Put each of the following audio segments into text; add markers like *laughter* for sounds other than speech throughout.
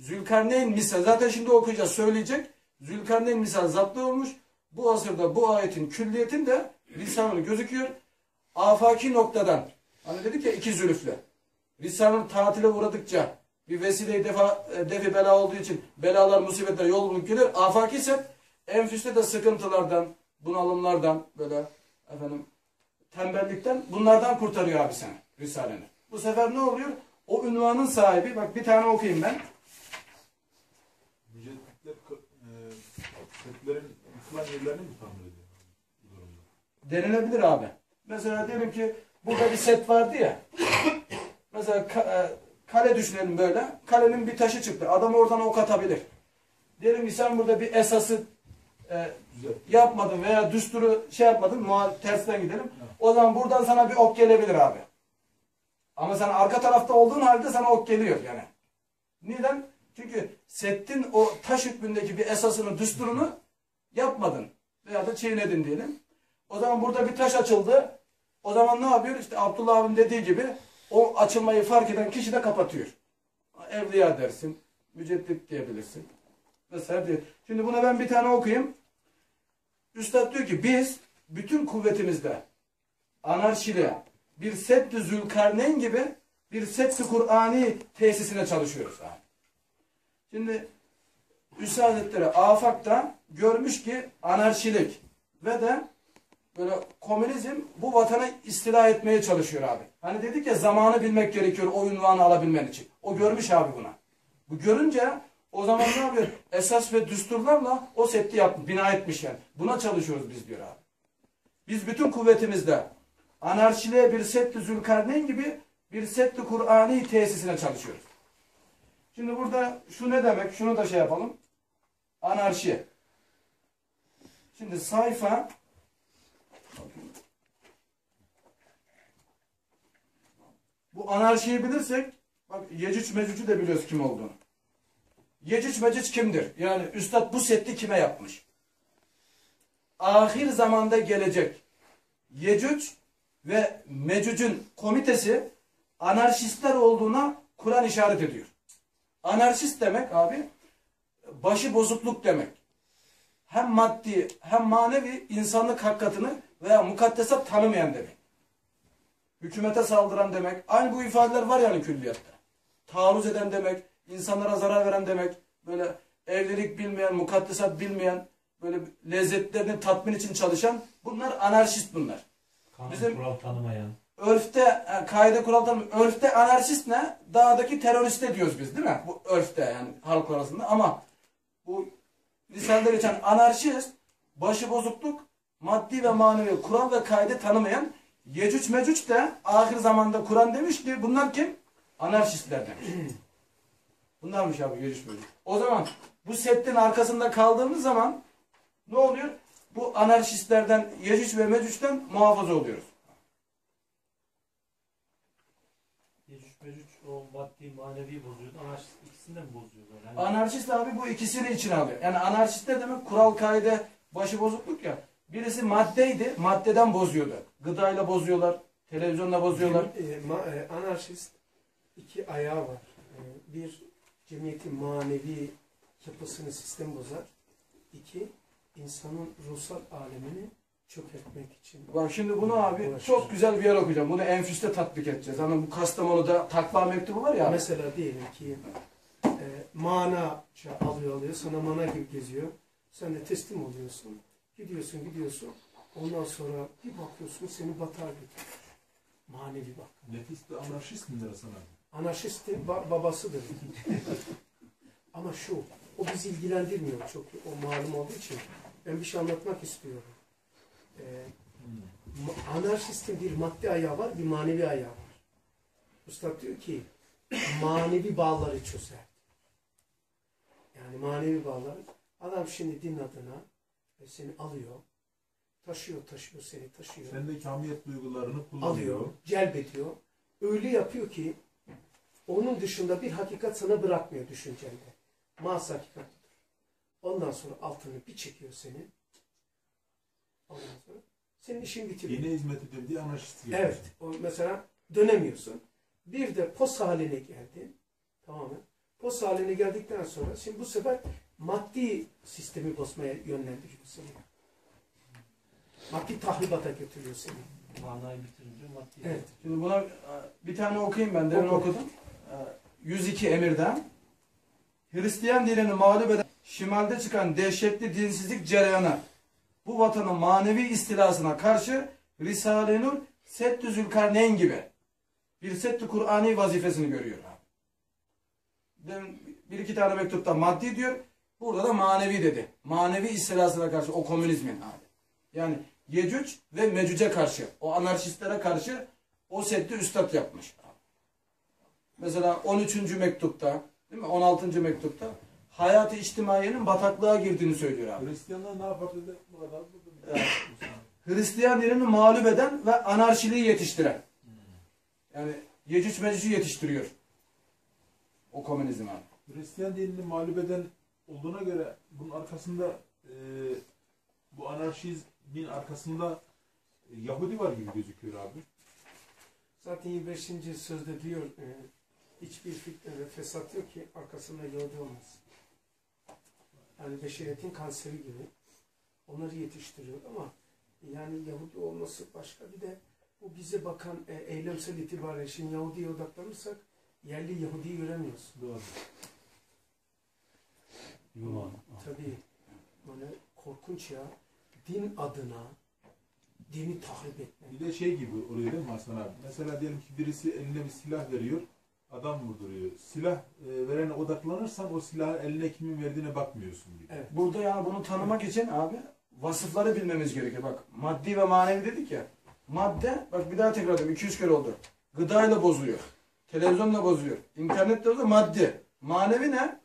Zülkarneyn misal zaten şimdi okuyacağız söyleyecek. Zülkarneyn misal zatlı olmuş. Bu asırda bu ayetin külliyetinde lisanı gözüküyor. Afaki noktadan hani dedik ya iki zülüfle. Lisanın tatile uğradıkça bir vesile defa e, defi bela olduğu için belalar musibetler yol bulup gelir. Afaki ise enfüste de sıkıntılardan, bunalımlardan böyle efendim tembellikten bunlardan kurtarıyor abi seni Risale'ni. Bu sefer ne oluyor? O ünvanın sahibi bak bir tane okuyayım ben. Mücedditler e, setlerin yıkılan yerlerini mi tamir ediyor bu durumda? Denilebilir abi. Mesela diyelim ki burada bir set vardı ya. *coughs* Mesela ka- e, kale düşünelim böyle. Kalenin bir taşı çıktı. Adam oradan ok atabilir. Diyelim ki sen burada bir esası e, Güzel. yapmadın veya düsturu şey yapmadın. Muha- tersten gidelim. O zaman buradan sana bir ok gelebilir abi. Ama sen arka tarafta olduğun halde sana ok geliyor yani. Neden? Çünkü settin o taş hükmündeki bir esasını, düsturunu yapmadın. Veya da çiğnedin diyelim. O zaman burada bir taş açıldı. O zaman ne yapıyor? İşte Abdullah abim dediği gibi o açılmayı fark eden kişi de kapatıyor. Evliya dersin. Müceddit diyebilirsin. Mesela diyor. Şimdi buna ben bir tane okuyayım. Üstad diyor ki biz bütün kuvvetimizde anarşide bir Sedd-i Zülkarneyn gibi bir Sedd-i Kur'ani tesisine çalışıyoruz. abi. Şimdi Üstad Hazretleri Afak'ta görmüş ki anarşilik ve de böyle komünizm bu vatana istila etmeye çalışıyor abi. Hani dedik ya zamanı bilmek gerekiyor o ünvanı alabilmen için. O görmüş abi buna. Bu görünce o zaman ne yapıyor? Esas ve düsturlarla o setti yap, bina etmiş yani. Buna çalışıyoruz biz diyor abi. Biz bütün kuvvetimizde anarşiliğe bir Setti Zülkarneyn gibi bir Setti Kur'ani tesisine çalışıyoruz. Şimdi burada şu ne demek? Şunu da şey yapalım. Anarşi. Şimdi sayfa bu anarşiyi bilirsek bak Yecüc Mecüc'ü de biliyoruz kim olduğunu. Yecüc Mecüc kimdir? Yani üstad bu setti kime yapmış? Ahir zamanda gelecek Yecüc ve Mecüc'ün komitesi anarşistler olduğuna Kur'an işaret ediyor. Anarşist demek abi başı bozukluk demek. Hem maddi hem manevi insanlık hakikatini veya mukaddesat tanımayan demek. Hükümete saldıran demek. Aynı bu ifadeler var yani külliyatta. Taarruz eden demek, insanlara zarar veren demek. Böyle evlilik bilmeyen, mukaddesat bilmeyen, böyle lezzetlerini tatmin için çalışan bunlar anarşist bunlar. Kanun Bizim- kural tanımayan. Örfte, yani kaide kural tanımı, örfte anarşist ne? Dağdaki teröriste diyoruz biz değil mi? Bu örfte yani halk arasında ama bu lisanlar geçen anarşist, başıbozukluk, maddi ve manevi kural ve kaide tanımayan Yecüc Mecüc de ahir zamanda Kur'an demiş ki bunlar kim? Anarşistler demiş. *clears throat* Bunlarmış abi Yecüc Mecüc. O zaman bu settin arkasında kaldığımız zaman ne oluyor? Bu anarşistlerden Yecüc ve Mecüc'ten muhafaza oluyoruz. Mecüc o maddi manevi bozuyordu. Anarşist ikisini de mi bozuyordu? Yani Anarşist abi bu ikisini içine alıyor. Yani anarşist ne demek? Kural kaide başı bozukluk ya. Birisi maddeydi, maddeden bozuyordu. Gıdayla bozuyorlar, televizyonla bozuyorlar. E, ma- e, anarşist iki ayağı var. E, bir cemiyetin manevi yapısını sistem bozar. İki insanın ruhsal alemini çökertmek için. Bak şimdi bunu abi çok güzel bir yer okuyacağım. Bunu enfüste tatbik edeceğiz. Hani bu Kastamonu'da takva mektubu var ya. abi. Mesela diyelim ki e, manaca alıyor alıyor sana mana gibi geziyor. Sen de teslim oluyorsun. Gidiyorsun gidiyorsun. Ondan sonra bir bakıyorsun seni batar götürür. Manevi bak. Nefis de anarşist mi der sana? Anarşistin ba- babasıdır. Ama şu, o bizi ilgilendirmiyor çok. O malum olduğu için. Ben bir şey anlatmak istiyorum. Ee, ma- anarşistin bir maddi ayağı var, bir manevi ayağı var. Usta diyor ki, manevi bağları çözer. Yani manevi bağları. Adam şimdi din adına e, seni alıyor, taşıyor, taşıyor, seni taşıyor Sendeki hamiyet duygularını kullanıyor. alıyor, celbediyor. Öyle yapıyor ki onun dışında bir hakikat sana bırakmıyor düşüncende. Mas hakikatidir. Ondan sonra altını bir çekiyor seni. Ondan sonra senin işin bitiriyor. Dine hizmetidir diye anarşist gibi. Evet. O mesela dönemiyorsun. Bir de pos haline geldin. Tamam mı? Post haline geldikten sonra şimdi bu sefer maddi sistemi bozmaya yönlendiriyor seni. Maddi tahribata götürüyor seni. Manayı bitirince maddi. Evet. Şimdi buna e, bir tane okuyayım ben. Demin Oku. okudum. E, 102 emirden. Hristiyan dinini mağlup eden şimalde çıkan dehşetli dinsizlik cereyanı bu vatanın manevi istilasına karşı Risale-i Nur Settü Zülkarneyn gibi bir Settü Kur'ani vazifesini görüyor. Bir iki tane mektupta maddi diyor. Burada da manevi dedi. Manevi istilasına karşı o komünizmin abi. Yani Yecüc ve Mecüc'e karşı, o anarşistlere karşı o setti üstad yapmış. Mesela 13. mektupta, değil mi? 16. mektupta hayatı içtimaiyenin bataklığa girdiğini söylüyor abi. Hristiyanlar ne yapar dedi? Evet. Hristiyan dinini mağlup eden ve anarşiliği yetiştiren. Yani Yecüc Mecüc'ü yetiştiriyor. O komünizm abi. Hristiyan dinini mağlup eden olduğuna göre bunun arkasında e, bu anarşizmin arkasında e, Yahudi var gibi gözüküyor abi. Zaten 25. sözde diyor e, hiçbir fitne ve fesat yok ki arkasında Yahudi olmaz. Yani beşeriyetin kanseri gibi. Onları yetiştiriyor ama yani Yahudi olması başka bir de bu bize bakan e, eylemsel itibariyle şimdi Yahudi'ye odaklanırsak yerli Yahudi'yi göremiyoruz. Doğru. Yuvan. Tabii böyle korkunç ya. Din adına dini tahrip etmek. Bir de şey gibi oluyor değil mi Hasan abi? Mesela diyelim ki birisi eline bir silah veriyor. Adam vurduruyor. Silah e, verene odaklanırsan o silahı eline kimin verdiğine bakmıyorsun gibi. Evet. Burada yani bunu tanımak için abi vasıfları bilmemiz gerekiyor. Bak maddi ve manevi dedik ya. Madde bak bir daha tekrar ediyorum 200 kere oldu. Gıdayla bozuyor. Televizyonla bozuyor. İnternetle bozuyor. Maddi. Manevi ne?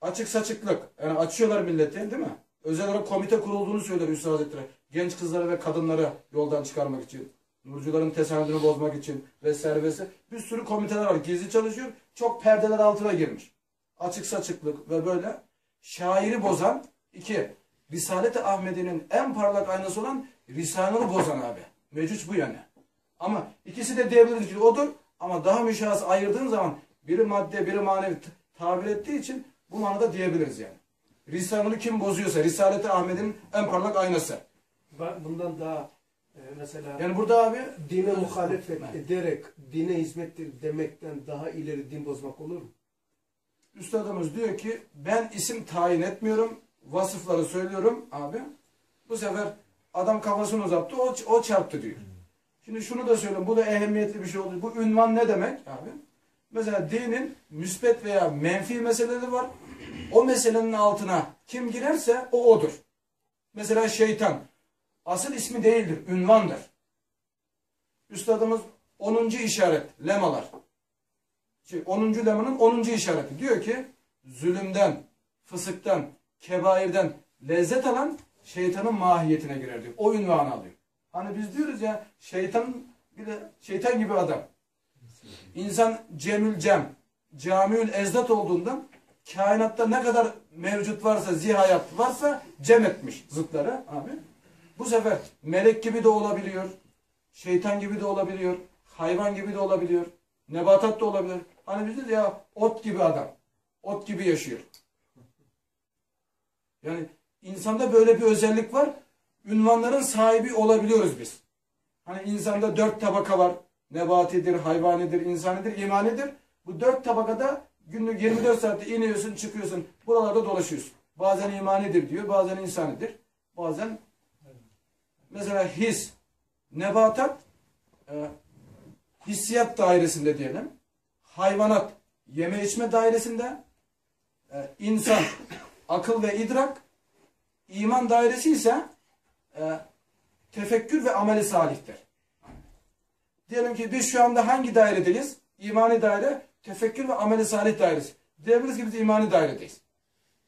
Açık saçıklık. Yani açıyorlar milleti değil mi? Özel olarak komite kurulduğunu söyler Hüsnü Hazretleri. Genç kızları ve kadınları yoldan çıkarmak için. Nurcuların tesadüfünü bozmak için vesaire vesaire. Bir sürü komiteler var. Gizli çalışıyor. Çok perdeler altına girmiş. Açık saçıklık ve böyle şairi bozan iki. Risalet-i Ahmedi'nin en parlak aynası olan Risale'ni bozan abi. Mecüc bu yani. Ama ikisi de diyebiliriz ki odur. Ama daha müşahhas ayırdığın zaman biri madde biri manevi tabir ettiği için bu manada diyebiliriz yani. Risale'ni kim bozuyorsa Risalet-i Ahmedi'nin en parlak aynası. Bundan daha mesela Yani burada abi dine muhalefet Evet. ederek dine hizmettir demekten daha ileri din bozmak olur mu? Üstadımız diyor ki ben isim tayin etmiyorum. Vasıfları söylüyorum abi. Bu sefer adam kafasını uzattı o, o çarptı diyor. Şimdi şunu da söyleyeyim. Bu da ehemmiyetli bir şey oldu. Bu ünvan ne demek abi? Mesela dinin müsbet veya menfi meseleleri var. O meselenin altına kim girerse o odur. Mesela şeytan. Asıl ismi değildir. Ünvandır. Üstadımız 10. işaret. Lemalar. Şey, 10. lemanın 10. işareti. Diyor ki zulümden, fısıktan, kebairden lezzet alan şeytanın mahiyetine girer diyor. O ünvanı alıyor. Hani biz diyoruz ya şeytan bir de şeytan gibi adam. İnsan cemül cem, camiül ezdat olduğundan kainatta ne kadar mevcut varsa, zihayat varsa cem etmiş zıtları abi. Bu sefer melek gibi de olabiliyor, şeytan gibi de olabiliyor, hayvan gibi de olabiliyor, nebatat da olabilir. Hani biz diyoruz ya ot gibi adam, ot gibi yaşıyor. Yani insanda böyle bir özellik var. Ünvanların sahibi olabiliyoruz biz. Hani insanda dört tabaka var. Nebatidir, hayvanidir, insanidir, imanidir. Bu dört tabakada günlük 24 saatte iniyorsun, çıkıyorsun. Buralarda dolaşıyorsun. Bazen imanidir diyor, bazen insanidir. Bazen mesela his, nebatat e, hissiyat dairesinde diyelim. Hayvanat yeme içme dairesinde. E, insan *coughs* akıl ve idrak. iman dairesi ise e, tefekkür ve ameli salihtir. Diyelim ki biz şu anda hangi dairedeyiz? İmani daire, tefekkür ve ameli salih dairesi. Diyebiliriz ki biz imani dairedeyiz.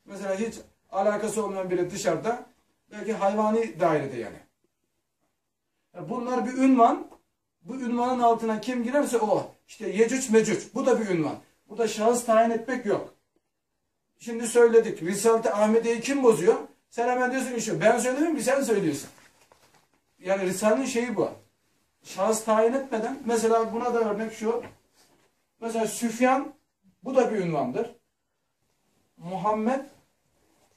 Mesela hiç alakası olmayan biri dışarıda belki hayvani dairede yani. Ya Bunlar bir ünvan. Bu ünvanın altına kim girerse o. İşte Yecüc Mecüc. Bu da bir ünvan. Bu da şahıs tayin etmek yok. Şimdi söyledik. Risalet-i Ahmediye'yi kim bozuyor? Sen hemen diyorsun ki. Ben söylemiyorum ki sen söylüyorsun. Yani Risale'nin şeyi bu. Şahıs tayin etmeden mesela buna da örnek şu. Mesela Süfyan bu da bir ünvandır. Muhammed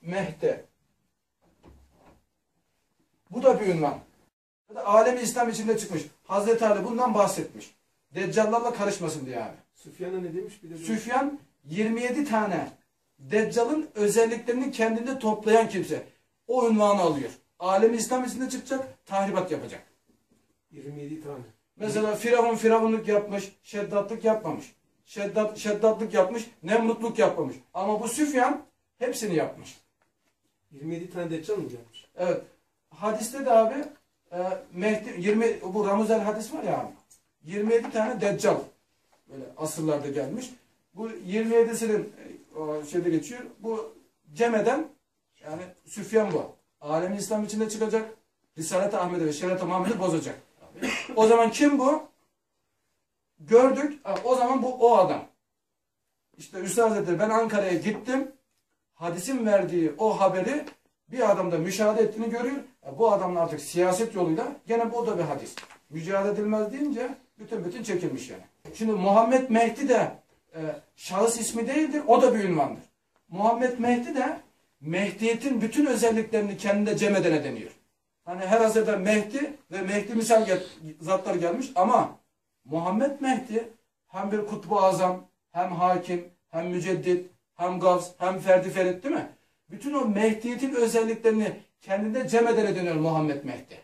Mehdi. Bu da bir ünvan. Alemi İslam içinde çıkmış. Hazreti Ali bundan bahsetmiş. Deccallarla karışmasın diye abi. Süfyan'a ne demiş? Bir de Süfyan 27 tane Deccal'ın özelliklerini kendinde toplayan kimse. O ünvanı alıyor. Alemi İslam içinde çıkacak, tahribat yapacak. 27 tane. Mesela Firavun firavunluk yapmış, şeddatlık yapmamış. Şeddat, şeddatlık yapmış, nemrutluk yapmamış. Ama bu Süfyan hepsini yapmış. 27 tane deccal mı gelmiş? Evet. Hadiste de abi e, Mehdi, 20, bu Ramuzel hadis var ya abi. 27 tane deccal böyle asırlarda gelmiş. Bu 27'sinin e, şeyde geçiyor. Bu Ceme'den yani Süfyan bu. Alemi İslam içinde çıkacak. Risalet-i Ahmet'e ve Şeriat-ı Muhammed'i bozacak. O zaman kim bu? Gördük. O zaman bu o adam. İşte Üstad Hazretleri ben Ankara'ya gittim. Hadisin verdiği o haberi bir adamda müşahede ettiğini görüyor. E, Bu adamın artık siyaset yoluyla gene bu da bir hadis. Mücadele edilmez deyince bütün bütün çekilmiş yani. Şimdi Muhammed Mehdi de e, şahıs ismi değildir. O da bir ünvandır. Muhammed Mehdi de Mehdiyet'in bütün özelliklerini kendinde cem edene deniyor. Hani her asırda Mehdi ve Mehdi misal gel- zatlar gelmiş ama Muhammed Mehdi hem bir kutbu azam, hem hakim, hem müceddit, hem gavs, hem ferdi ferit değil mi? Bütün o Mehdiyetin özelliklerini kendinde cem edene dönüyor Muhammed Mehdi.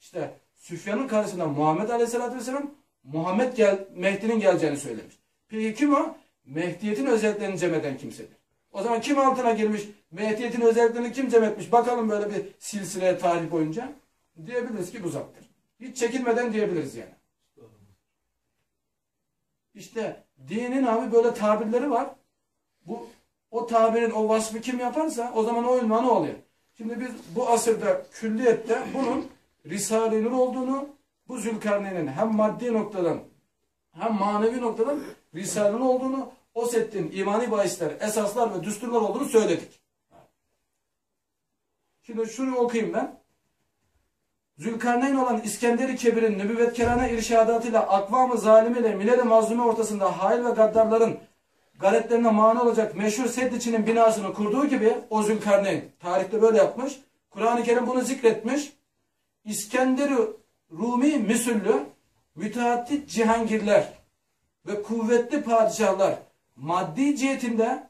İşte Süfyan'ın karşısında Muhammed Aleyhisselatü Vesselam Muhammed gel, Mehdi'nin geleceğini söylemiş. Peki kim o? Mehdiyetin özelliklerini cem eden kimsedir. O zaman kim altına girmiş? Mehdiyetin özelliklerini kim cem etmiş? Bakalım böyle bir silsileye tarih boyunca. Diyebiliriz ki bu zattır. Hiç çekinmeden diyebiliriz yani. İşte dinin abi böyle tabirleri var. Bu o tabirin o vasfı kim yaparsa o zaman o ünvanı oluyor. Şimdi biz bu asırda külliyette bunun Risale-i Nur olduğunu bu Zülkarneyn'in hem maddi noktadan hem manevi noktadan Risale-i Nur olduğunu o settin imani bahisler, esaslar ve düsturlar olduğunu söyledik. Şimdi şunu okuyayım ben. Zülkarneyn olan İskender-i Kebir'in nübüvvetkerane irşadatıyla akvam-ı zalimiyle milel-i mazlume ortasında hail ve gaddarların galetlerine mani olacak meşhur Seddiçi'nin binasını kurduğu gibi o Zülkarneyn tarihte böyle yapmış. Kur'an-ı Kerim bunu zikretmiş. İskender-i Rumi Misüllü müteaddit cihangirler ve kuvvetli padişahlar maddi cihetinde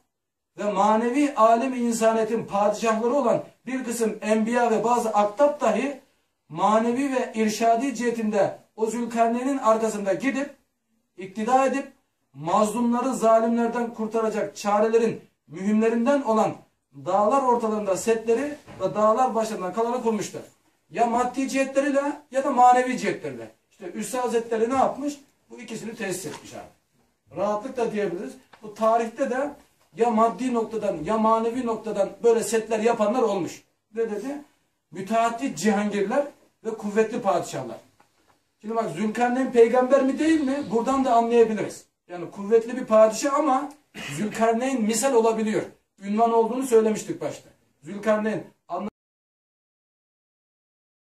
ve manevi alim insanetin padişahları olan bir kısım enbiya ve bazı aktap dahi manevi ve irşadi cihetinde o Zülkarneyn'in arkasında gidip iktida edip mazlumları zalimlerden kurtaracak çarelerin mühimlerinden olan dağlar ortalarında setleri ve dağlar başlarından kalanı kurmuşlar. Ya maddi cihetleriyle ya da manevi cihetleriyle. İşte Üstad Hazretleri ne yapmış? Bu ikisini tesis etmiş abi. Rahatlıkla diyebiliriz. Bu tarihte de ya maddi noktadan ya manevi noktadan böyle setler yapanlar olmuş. Ne dedi? Müteaddit cihangirler ve kuvvetli padişahlar. Şimdi bak Zülkarneyn peygamber mi değil mi? Buradan da anlayabiliriz. Yani kuvvetli bir padişah ama Zülkarneyn misal olabiliyor. Ünvan olduğunu söylemiştik başta. Zülkarneyn